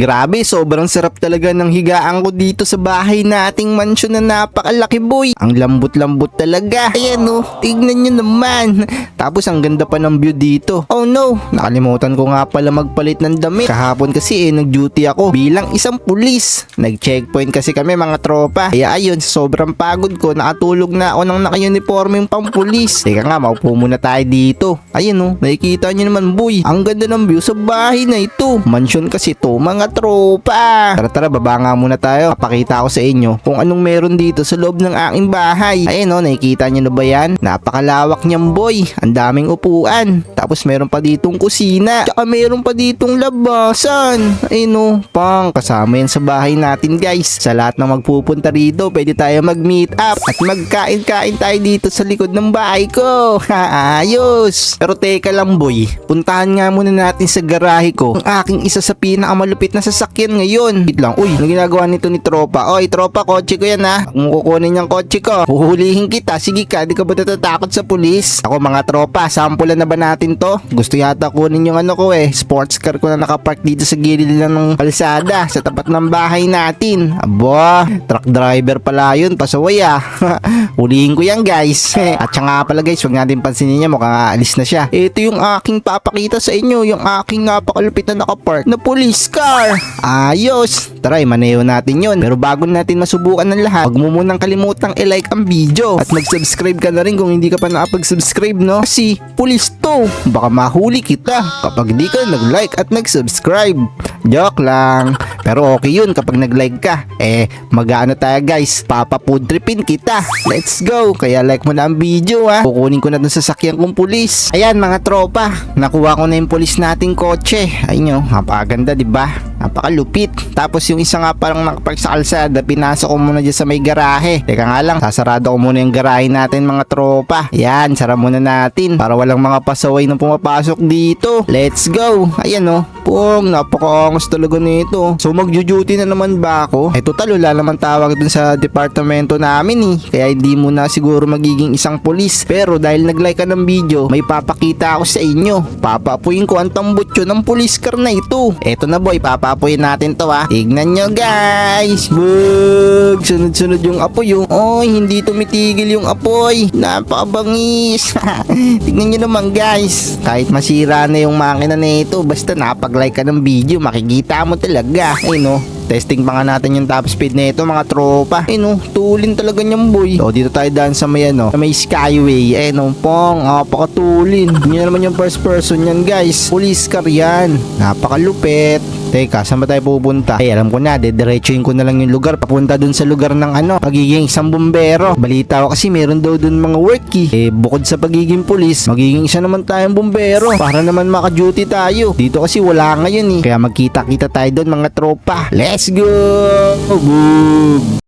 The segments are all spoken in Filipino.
Grabe, sobrang sarap talaga ng higaan ko dito sa bahay nating mansyon na napakalaki boy. Ang lambot-lambot talaga. Ayan oh, tignan nyo naman. Tapos ang ganda pa ng view dito. Oh no, nakalimutan ko nga pala magpalit ng damit. Kahapon kasi eh, nag-duty ako bilang isang pulis. Nag-checkpoint kasi kami mga tropa. Kaya ayun, sobrang pagod ko, nakatulog na ako ng naka-uniforme yung pang pulis. Teka nga, maupo muna tayo dito. Ayun oh, nakikita nyo naman boy. Ang ganda ng view sa bahay na ito. Mansyon kasi to mga tropa. Tara tara, baba nga muna tayo. Papakita ko sa inyo kung anong meron dito sa loob ng aking bahay. Ayun oh, nakikita nyo na ba yan? Napakalawak niyang boy. Ang daming upuan. Tapos meron pa ditong kusina. Tsaka meron pa ditong labasan. Ayun oh, pang kasama yan sa bahay natin guys. Sa lahat na magpupunta rito, pwede tayo mag-meet up at magkain-kain tayo dito sa likod ng bahay ko. Ayos. Pero teka lang boy, puntahan nga muna natin sa garahe ko ang aking isa sa pinakamalupit na sasakyan ngayon. Wait lang, uy, ano ginagawa nito ni tropa? Oy, tropa, kotse ko yan ha. Kung kukunin yung kotse ko, huhulihin kita. Sige ka, di ka ba natatakot sa pulis? Ako mga tropa, sampulan na ba natin to? Gusto yata kunin yung ano ko eh, sports car ko na nakapark dito sa gilid lang ng kalsada sa tapat ng bahay natin. Abo, truck driver pala yun, pasaway ah. Hulihin ko yan guys. At siya nga pala guys, huwag natin pansinin niya, mukhang aalis na siya. Ito yung aking papakita sa inyo, yung aking napakalupit na nakapark na police car. Ayos! Tara, maneho natin yon. Pero bago natin masubukan ng lahat, huwag mo munang kalimutang i-like ang video. At mag-subscribe ka na rin kung hindi ka pa nakapag-subscribe, no? Kasi, police to. Baka mahuli kita kapag di ka nag-like at nag-subscribe. Joke lang. Pero okay yun kapag nag-like ka. Eh, mag-ano tayo guys, papapudripin kita. Let's go. Kaya like mo na ang video ha. Kukunin ko na dun sa sakyan kong pulis. Ayan mga tropa, nakuha ko na yung pulis nating kotse. Ayun nyo, napakaganda di ba? Napakalupit. Tapos yung isa nga parang nakapark sa kalsada, pinasok ko muna dyan sa may garahe. Teka nga lang, sasarado ko muna yung garahe natin mga tropa. Yan, sara muna natin para walang mga pasaway na pumapasok dito. Let's go. Ayan oh. Pong, napakaangas talaga nito. So magjo-duty na naman ba ako? Eh total, wala naman tawag dun sa departamento namin eh. Kaya hindi mo na siguro magiging isang polis. Pero dahil nag-like ka ng video, may papakita ako sa inyo. Papapuin ko ang tambutso ng police car na ito. Eto na boy, papapuin natin to ha. Tignan nyo guys. Bug! Sunod-sunod yung apoy oh. Oy, hindi tumitigil yung apoy. Napakabangis. Tignan nyo naman guys. Kahit masira na yung makina na ito, basta napag-like ka ng video, makikita mo talaga. Ay no. Testing pa nga natin yung top speed na ito mga tropa. Eh no, tulin talaga niyang boy. So dito tayo daan sa may ano, sa may skyway. Eh no, pong, napakatulin. Hindi naman yung first person yan guys. Police car yan. Napakalupit. Teka, saan ba tayo pupunta? Ay, alam ko na, dediretsuin ko na lang yung lugar. Papunta dun sa lugar ng ano, pagiging isang bumbero. Balita ko kasi meron daw dun mga worky. Eh, bukod sa pagiging pulis, magiging isa naman tayong bumbero. Para naman maka-duty tayo. Dito kasi wala ngayon eh. Kaya magkita-kita tayo dun mga tropa. Let's go! Boom!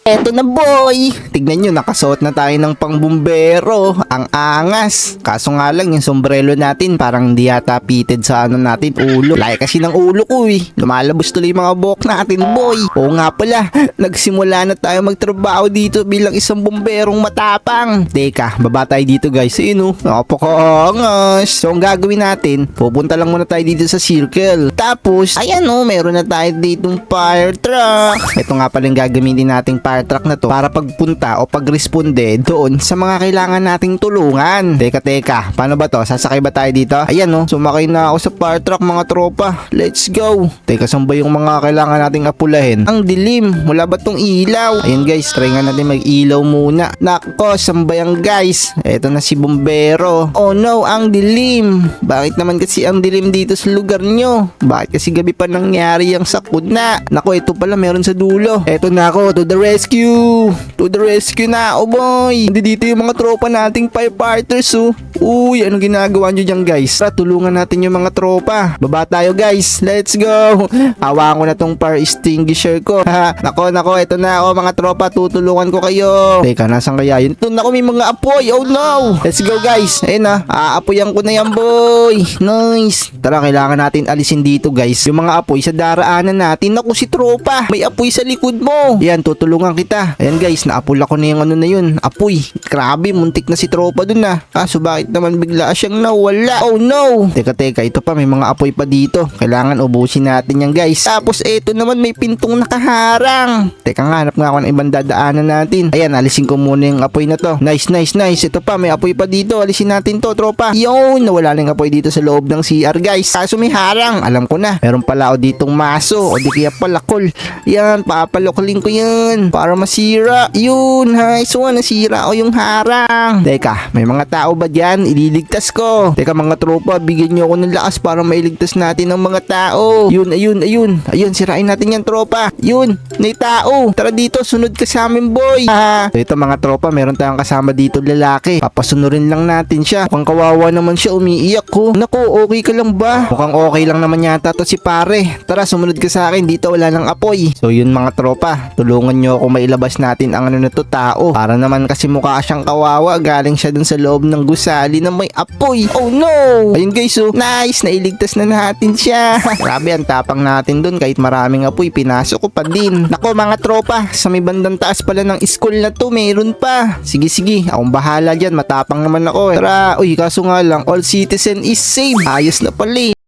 Eto na boy! Tignan nyo, nakasuot na tayo ng pangbumbero. Ang angas. Kaso nga lang, yung sombrero natin parang hindi yata fitted sa ano natin, ulo. Laki kasi ng ulo ko eh. Lumalabos tuloy mga buhok natin boy. Oo nga pala, nagsimula na tayo magtrabaho dito bilang isang bumberong matapang. Teka, baba tayo dito guys. Oh, napakaangas. So ang gagawin natin, pupunta lang muna tayo dito sa circle. Tapos, ayan oh, meron na tayo ditong fire truck. Ito nga pala yung gagamitin nating fire truck na to para pagpunta o pagresponde doon sa mga kailangan nating tulungan. Teka, teka. Paano ba to? Sasakay ba tayo dito? Ayan no, sumakay na ako sa fire truck mga tropa. Let's go. Teka, saan ba yung mga kailangan nating apulahin? Ang dilim. Wala ba tong ilaw? Ayun guys, try nga natin mag-ilaw muna. Nako, saan guys? Eto na si Bombero. Oh no, ang dilim. Bakit naman kasi ang dilim dito sa lugar nyo? Bakit kasi gabi pa nangyari yung sakuna? Nako, ito pala meron sa dulo. Eto na ako, to the rescue! To the rescue na, oh boy! Hindi dito yung mga tropa nating firefighters, oh. Uy, anong ginagawa nyo dyan, guys? Tara, tulungan natin yung mga tropa. Baba tayo, guys. Let's go! Hawa ko na tong fire extinguisher ko. Ha, nako, nako, ito na, oh, mga tropa. Tutulungan ko kayo. Teka, nasan kaya yun? Ito, nako, may mga apoy. Oh, no! Let's go, guys. Ayun na, aapoyan ko na yan, boy. Nice. Tara, kailangan natin alisin dito, guys. Yung mga apoy sa daraanan natin. Naku, si tropa. May apoy sa likod mo. Yan, tutulungan tutulungan kita. Ayan guys, naapula ko na yung ano na yun. Apoy. Grabe, muntik na si tropa dun ah. Kaso bakit naman bigla siyang nawala? Oh no! Teka, teka, ito pa may mga apoy pa dito. Kailangan ubusin natin yan guys. Tapos eto naman may pintong nakaharang. Teka nga, hanap nga ako ng ibang dadaanan natin. Ayan, alisin ko muna yung apoy na to. Nice, nice, nice. Ito pa, may apoy pa dito. Alisin natin to, tropa. Yun, nawala na yung apoy dito sa loob ng CR guys. Kaso may harang. Alam ko na. Meron pala ako ditong maso. O di kaya palakol. Yan, papalokolin ko yan. Para masira. Yun, nice one. Nasira ko yung harang. Teka, may mga tao ba dyan? Ililigtas ko. Teka mga tropa, bigyan nyo ako ng lakas para mailigtas natin ang mga tao. Yun, ayun, ayun. Ayun, sirain natin yan tropa. Yun, may tao. Tara dito, sunod ka sa amin boy. Ah, ito mga tropa, meron tayong kasama dito lalaki. Papasunurin lang natin siya. Mukhang kawawa naman siya, umiiyak ko. Nako, okay ka lang ba? Mukhang okay lang naman yata to si pare. Tara, sumunod ka sa akin. Dito wala nang apoy. So yun mga tropa, tulungan nyo ako mailabas natin ang ano na to tao. Para naman kasi mukha siyang kawawa. Galing siya dun sa loob ng gusali na may apoy. Oh no! Ayun guys, oh. Nice! Nailigtas na natin siya. Grabe, ang tapang natin dun. Kahit maraming apoy, pinasok ko pa din. Nako mga tropa, sa may bandang taas pala ng school na to, meron pa. Sige, sige. Akong bahala dyan. Matapang naman ako. Eh. Tara, uy, kaso nga lang, all citizen is safe. Ayos na pala eh.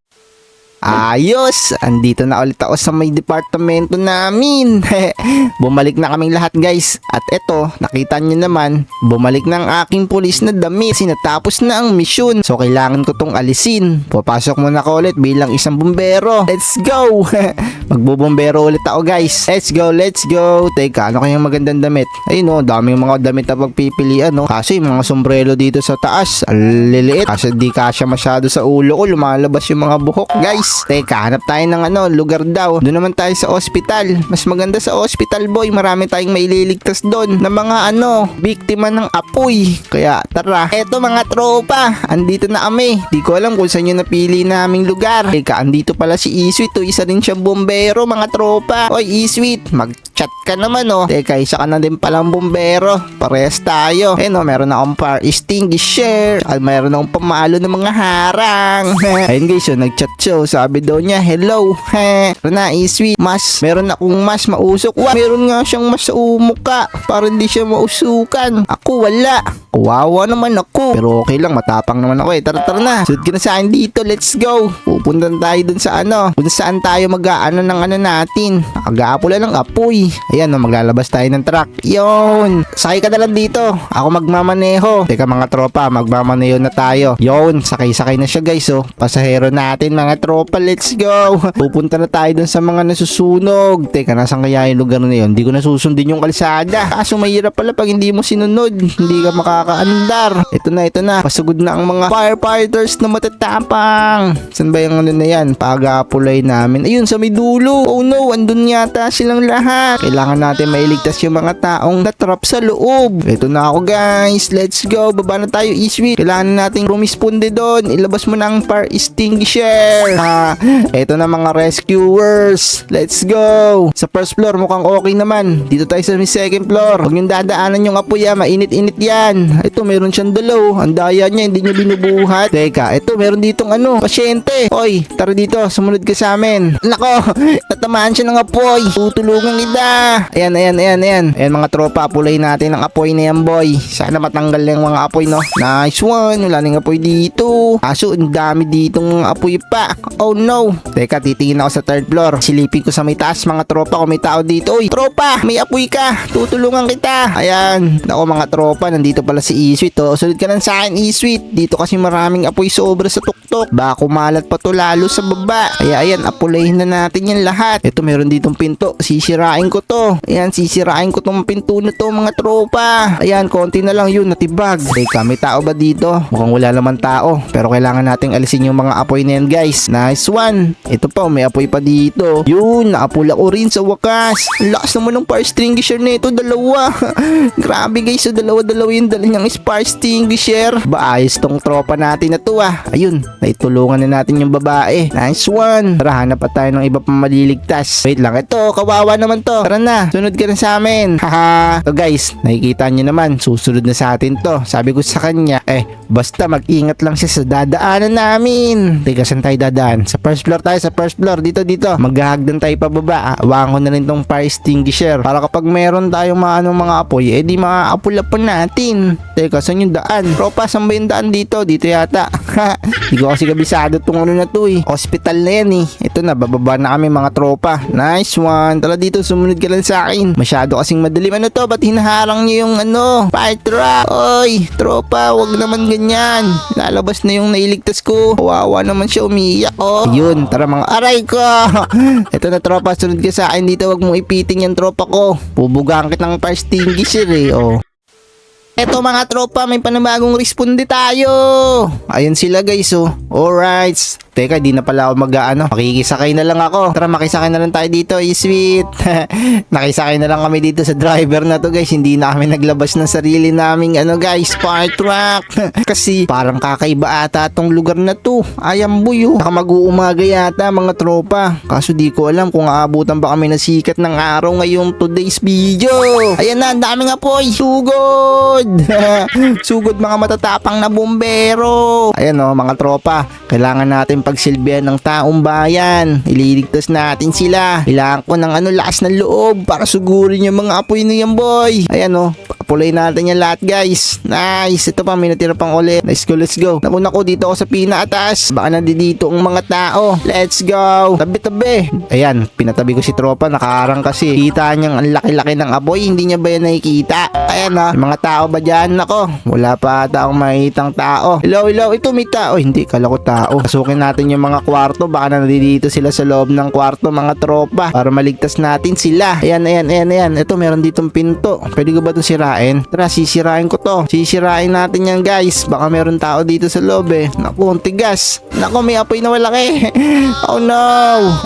Ayos! Andito na ulit ako sa may departamento namin. bumalik na kaming lahat guys. At eto, nakita nyo naman, bumalik na ang aking pulis na damit. Sinatapos na ang misyon. So kailangan ko tong alisin. Papasok muna ako ulit bilang isang bumbero. Let's go! Magbubumbero ulit ako guys. Let's go, let's go. Teka, ano kayang magandang damit? Ayun o, daming mga damit na pagpipilian no. Kaso yung mga sombrero dito sa taas, liliit. Kasi di kasya masyado sa ulo ko, lumalabas yung mga buhok guys. Teka, hanap tayo ng ano, lugar daw. Doon naman tayo sa ospital. Mas maganda sa ospital boy, marami tayong maililigtas doon ng mga ano, biktima ng apoy. Kaya tara, eto mga tropa, andito na kami. Di ko alam kung saan yung napili naming lugar. Teka, andito pala si Iswit, to isa rin siyang bombero mga tropa. Oy Iswit, mag-chat ka naman oh. Teka, isa ka na din palang bombero. Parehas tayo. Eh no, meron akong fire extinguisher. At meron akong pamalo ng mga harang. Ayun guys, so, nag-chat siya. oh. Sabi daw niya, hello. He, na, Iswit, mas, meron akong mas mausok. Wa, meron nga siyang mas sa umuka. Para hindi siya mausukan. Ako wala. Kawawa naman ako. Pero okay lang, matapang naman ako eh. Tara, tara na. Sunod ka na sa akin dito. Let's go. Pupunta tayo dun sa ano. Kung saan tayo mag-aano ng ano natin. Agapula ng apoy. Ayan, no, maglalabas tayo ng truck. Yon. Sakay ka na lang dito. Ako magmamaneho. Teka mga tropa, magmamaneho na tayo. Yon, sakay-sakay na siya guys. Oh. Pasahero natin mga tropa. Let's go. Pupunta na tayo dun sa mga nasusunog. Teka, nasan kaya yung lugar na yun? Hindi ko nasusundin yung kalsada. Kaso mahirap pala pag hindi mo sinunod. Hindi ka makakaandar. Ito na, ito na. Pasugod na ang mga firefighters na matatapang. Saan ba yung ano na yan? Pagapulay namin. Ayun, sa may dulo. Oh no, andun yata silang lahat. Kailangan natin mailigtas yung mga taong natrap sa loob. Ito na ako guys. Let's go. Baba na tayo, Iswi. Kailangan nating rumisponde doon. Ilabas mo na ang fire extinguisher. Ha, ito na mga rescuers. Let's go. Sa first floor, mukhang okay naman. Dito tayo sa second floor. Huwag yung dadaanan yung apoy ah. Mainit-init yan. Ito, meron siyang dalaw. Ang daya niya, hindi niya binubuhat. Teka, ito, meron ditong ano, pasyente. Oy, tara dito. Sumunod ka sa amin. Nako, natamaan siya ng apoy. Tutulungan kita. Ayan, ayan, ayan, ayan. Ayan mga tropa, pulay natin ang apoy na yan, boy. Sana matanggal na yung mga apoy, no? Nice one. Wala nang apoy dito. Aso, ang dami ditong apoy pa. Oh no. Teka, titingin ako sa third floor. Silipin ko sa may taas, mga tropa. Kung may tao dito. Uy, tropa, may apoy ka. Tutulungan kita. Ayan. Nako mga tropa, nandito pala si Isweet. Oh. Sunod ka lang sa akin, Isweet. Dito kasi maraming apoy sobra sa tuktok. Baka kumalat pa to lalo sa baba. Kaya ayan, apulayin na natin yan lahat. Ito, meron ditong pinto. Sisirain ko to. Ayan, sisirain ko tong pinto na to, mga tropa. Ayan, konti na lang yun, natibag. Teka, may tao ba dito? Mukhang wala naman tao. Pero kailangan nating alisin yung mga apoy na yan, guys. Nice one. Ito pa, may apoy pa dito. Yun, naapula ko rin sa wakas. Lakas naman ng fire extinguisher nito, dalawa. Grabe guys, so dalawa-dalawa yung dala niyang fire extinguisher. Ba, tong tropa natin na to ah. Ayun, naitulungan na natin yung babae. Nice one. Tara, hanap pa tayo ng iba pang maliligtas. Wait lang, ito, kawawa naman to. Tara na, sunod ka na sa amin. Haha. So guys, nakikita nyo naman, susunod na sa atin to. Sabi ko sa kanya, eh, basta mag-ingat lang siya sa dadaanan namin. Teka, saan tayo dadaan? Sa first floor tayo, sa first floor. Dito, dito. Maghahagdan tayo pababa. Awakan ko na rin tong fire extinguisher. Para kapag meron tayong mga anong mga apoy, eh di maaapulapan natin. Teka, saan yung daan? Tropa, saan ba yung daan dito? Dito yata. Hindi ko kasi kabisado tong ano na to eh. Hospital na yan eh. Ito na, bababa na kami mga tropa. Nice one. Tara dito, sumunod ka lang sa akin. Masyado kasing madilim. Ano to? Ba't hinaharang niyo yung ano? Fire truck. Oy, tropa, wag naman ganyan. Lalabas na yung nailigtas ko. Kawawa naman siya umiiyak. Oh. Yun, tara mga aray ko. Ito na tropa, sunod ka sa akin dito. Wag mong ipiting yung tropa ko. Bubugaan kitang fire extinguisher eh. Oh. Eto mga tropa, may panibagong responde tayo. Ayun sila guys oh. Alright. Teka, di na pala ako mag-ano. Makikisakay na lang ako. Tara, makisakay na lang tayo dito. Eh, sweet. Nakisakay na lang kami dito sa driver na to guys. Hindi na kami naglabas ng sarili naming ano guys, fire truck. Kasi parang kakaiba ata tong lugar na to. Ayam buyo. Baka mag-uumaga yata mga tropa. Kaso di ko alam kung aabutan ba kami ng sikat ng araw ngayong today's video. Ayan na, ang daming apoy. Sugod. Sugod mga matatapang na bumbero. Ayan o, mga tropa. Kailangan natin pagsilbihan ng taong bayan. Ililigtas natin sila. Kailangan ko ng ano lakas ng loob para sugurin yung mga apoy na yan boy. Ayan o, papulay natin yan lahat guys. Nice. Ito pa, may natira pang uli. Let's go, let's go. Naku, naku, dito ako sa pinaatas. Baka nandito ang mga tao. Let's go. Tabi-tabi. Ayan, pinatabi ko si tropa. Nakaharang kasi. Kita niyang ang laki-laki ng apoy. Hindi niya ba yan nakikita? Ayan ha. May mga tao ba dyan? Nako, wala pa ata akong makitang tao. Hello, hello. Ito may tao. Hindi, kala ko tao. Pasukin natin yung mga kwarto. Baka nandito sila sa loob ng kwarto, mga tropa. Para maligtas natin sila. Ayan, ayan, ayan, ayan. Ito, meron ditong pinto. Pwede ko ba itong sirain? Tara, sisirain ko to. Sisirain natin yan, guys. Baka meron tao dito sa loob eh. Naku, ang tigas. Naku, may apoy na malaki. oh no.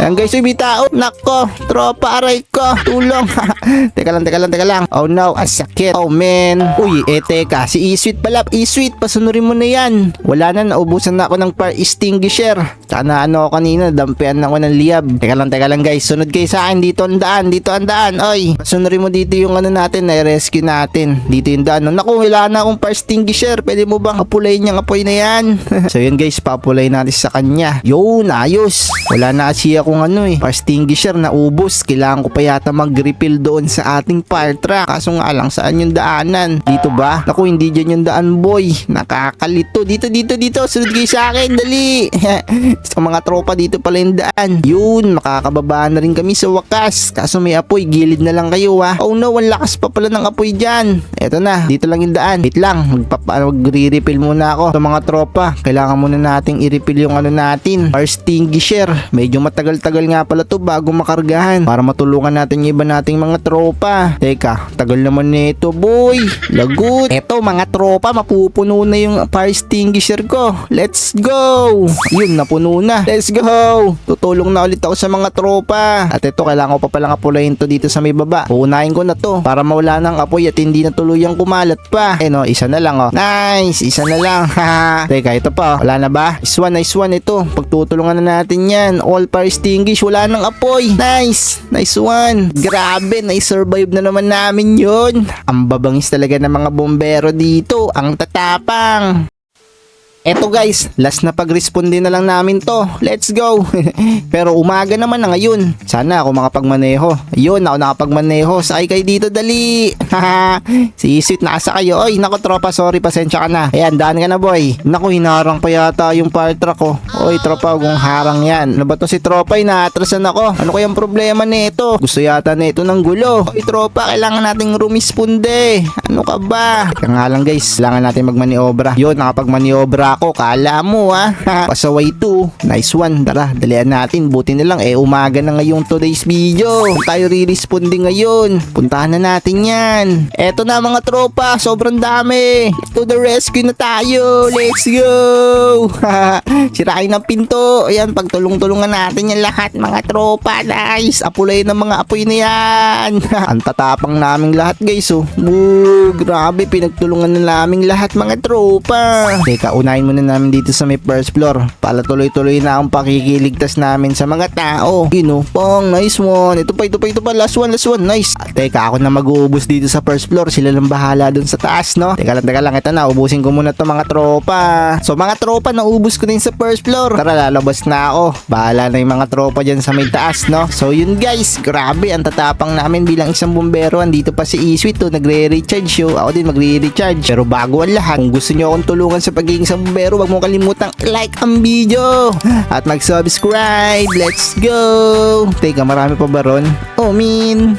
Ayan, guys, may tao. Nako, tropa, aray ko. Tulong. teka lang, teka lang, teka lang. Oh no, ang sakit. Oh man. Uy, eh teka, si E-Sweet pala. E-Sweet, pasunurin mo na yan. Wala na, naubusan na ako ng fire extinguisher. Tsaka na ano kanina, dampian ako ng liab. Teka lang, teka lang guys. Sunod kayo sa akin. Dito ang daan, dito ang daan. Oy, pasunurin mo dito yung ano natin, na-rescue natin. Dito yung daan. Naku, wala na akong fire extinguisher. Pwede mo bang apulayin yung apoy na yan? so yun guys, papulay natin sa kanya. Yun, ayos. Wala na kasi akong ano eh. Fire extinguisher na ubos. Kailangan ko pa yata mag-refill doon sa ating fire truck. Kaso nga lang, saan yung daanan? Dito ba? Naku, hindi dyan yung daan boy. Nakakalito. Dito, dito, dito. Sunod kayo sa akin. Dali. sa mga tropa dito pala yung daan. Yun, makakababa na rin kami sa wakas. Kaso may apoy. Gilid na lang kayo ha. Oh no, ang lakas pa pala ng apoy dyan. Eto na, dito lang yung daan. Wait lang, magpapa, magre-refill muna ako. Sa mga tropa, kailangan muna nating i-refill yung ano natin. Fire extinguisher. Medyo matagal-tagal nga pala to bago makargahan. Para matulungan natin yung iba nating mga tropa. Teka, tagal naman nito boy. Lagot. Eto mga tropa, mapupuno na yung fire extinguisher ko. Let's go. Yun, napuno na. Let's go. Tutulong na ulit ako sa mga tropa. At ito, kailangan ko pa palang apulayin to dito sa may baba. Uunahin ko na to para mawala ng apoy at hindi na tuluyang kumalat pa. Eh no, isa na lang oh. Nice, isa na lang. Teka, ito pa. oh. Wala na ba? Nice one, nice one ito. Pagtutulungan na natin yan. All fire extinguish. Wala nang apoy. Nice. Nice one. Grabe, na-survive na naman namin yun. Ang babangis talaga ng mga bombero dito. Ang tatapang. Eto guys, last na pag-responde na lang namin to. Let's go. Pero umaga naman na ngayon. Sana ako makapagmaneho. Ayun, ako nakapagmaneho. Sakay kayo dito, dali. si Sweet, nasa kayo. Oy, nako tropa, sorry, pasensya ka na. Ayan, daan ka na boy. Naku, hinarang pa yata yung fire truck ko. Oy, tropa, kung harang yan. Ano ba to si tropa? Inaatrasan ako. Ano kayang problema nito? Gusto yata nito ng gulo. Oy, tropa, kailangan nating rumisponde. Ano ka ba? Kaya nga lang guys, kailangan natin magmaniobra. Yun, nakapagmaniobra ako. Kala mo ha. Pasaway 2. Nice one. Tara, dalian natin. Buti na lang eh umaga na ngayong today's video. Tayo re-responding ngayon. Puntahan na natin yan. Eto na mga tropa. Sobrang dami. To the rescue na tayo. Let's go. Sirain ng pinto. Ayan, pagtulong-tulungan natin yan lahat mga tropa. Nice. Apulay ng mga apoy na yan. Ang tatapang naming lahat guys oh. Boo, grabe. Pinagtulungan na naming lahat mga tropa. Teka, unahin muna namin dito sa may first floor. Para tuloy-tuloy na ang pakikiligtas namin sa mga tao. You know, pong, nice one. Ito pa, ito pa, ito pa. Last one, last one. Nice. Ah, teka, ako na mag-uubos dito sa first floor. Sila lang bahala dun sa taas, no? Teka lang, teka lang. Ito na, ubusin ko muna to mga tropa. So, mga tropa, naubos ko din sa first floor. Tara, lalabas na ako. Bahala na yung mga tropa dyan sa may taas, no? So, yun guys. Grabe, ang tatapang namin bilang isang bumbero. Andito pa si Iswit, to. Nagre-recharge yo. Ako din magre-recharge. Pero bago ang lahat, kung gusto nyo akong tulungan sa pagiging isang bumbero, wag mo kalimutang like ang video. At mag-subscribe. Let's go! Teka, marami pa ba ron? Oh, min.